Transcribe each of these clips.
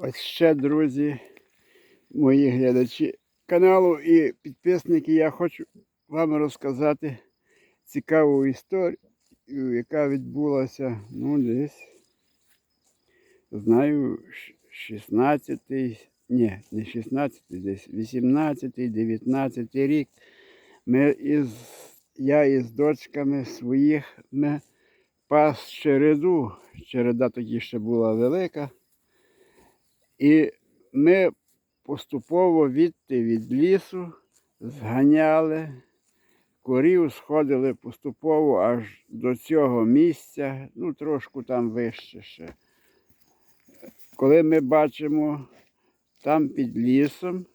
Ось ще, друзі, мої глядачі каналу і підписники, я хочу вам розказати цікаву історію, яка відбулася, ну, десь, знаю, 16-й, ні, не 16-й, десь 18-й, 19-й рік. Ми із, я із дочками своїх ми пас череду. Череда тоді ще була велика. І ми поступово відти від лісу зганяли, корів сходили поступово аж до цього місця, ну трошку там вище ще. Коли ми бачимо там під лісом,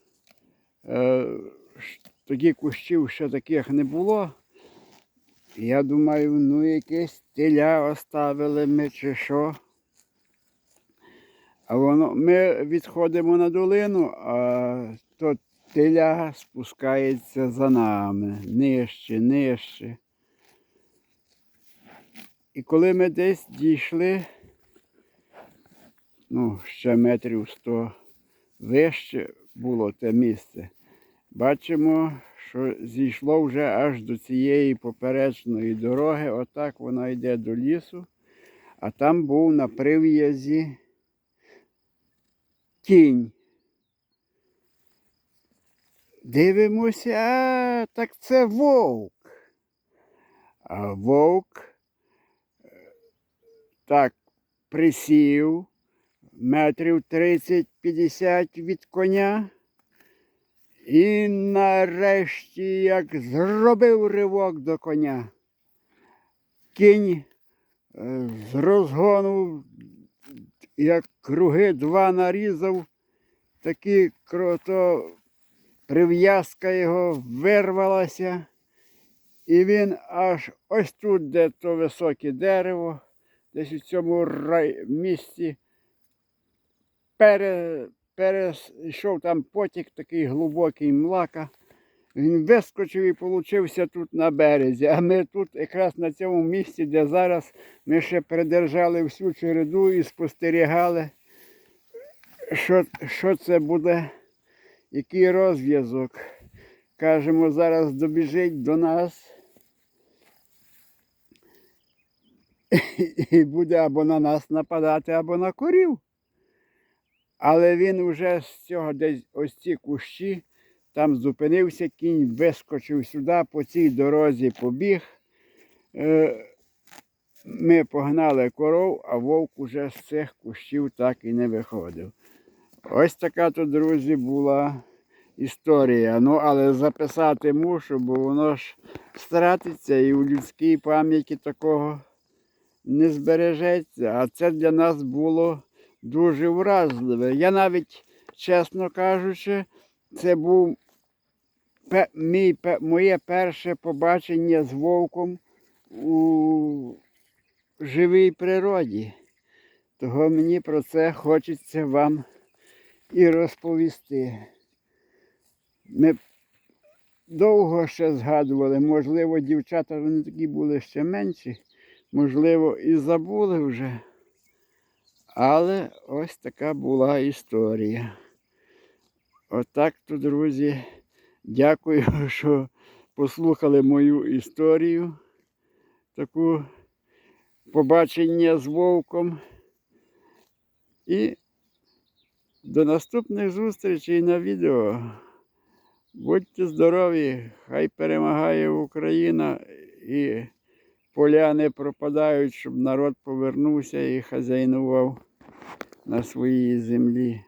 е, тоді кущів ще таких не було. Я думаю, ну якесь теля оставили ми чи що. А воно, ми відходимо на долину, а то теля спускається за нами, нижче, нижче. І коли ми десь дійшли, ну, ще метрів сто вище було те місце, бачимо, що зійшло вже аж до цієї поперечної дороги, отак воно йде до лісу, а там був на прив'язі тінь. Дивимося, так це вовк. А вовк е, так присів метрів 30-50 від коня. І нарешті як зробив ривок до коня. Кінь е, з розгону як круги два нарізав, такі круто прив'язка його вирвалася, і він аж ось тут, де то високе дерево, десь у цьому рай... місці, пере... перейшов там потік такий глибокий млака. Він вискочив і получився тут на березі. А ми тут якраз на цьому місці, де зараз ми ще придержали всю череду і спостерігали, що, що це буде, який розв'язок. Кажемо, зараз добіжить до нас і буде або на нас нападати, або на корів. Але він вже з цього десь ось ці кущі. Там зупинився кінь, вискочив сюди, по цій дорозі побіг. Е, Ми погнали коров, а вовк уже з цих кущів так і не виходив. Ось така то, друзі, була історія. Ну, але записати мушу, бо воно ж стратиться і у людській пам'яті такого не збережеться. А це для нас було дуже вразливе. Я навіть, чесно кажучи, це був мій, моє перше побачення з вовком у живій природі. Того мені про це хочеться вам і розповісти. Ми довго ще згадували, можливо, дівчата вони такі були ще менші, можливо, і забули вже. Але ось така була історія. Отак то, друзі, дякую, що послухали мою історію. Таку побачення з вовком. І до наступних зустрічей на відео. Будьте здорові, хай перемагає Україна і поля не пропадають, щоб народ повернувся і хазяйнував на своїй землі.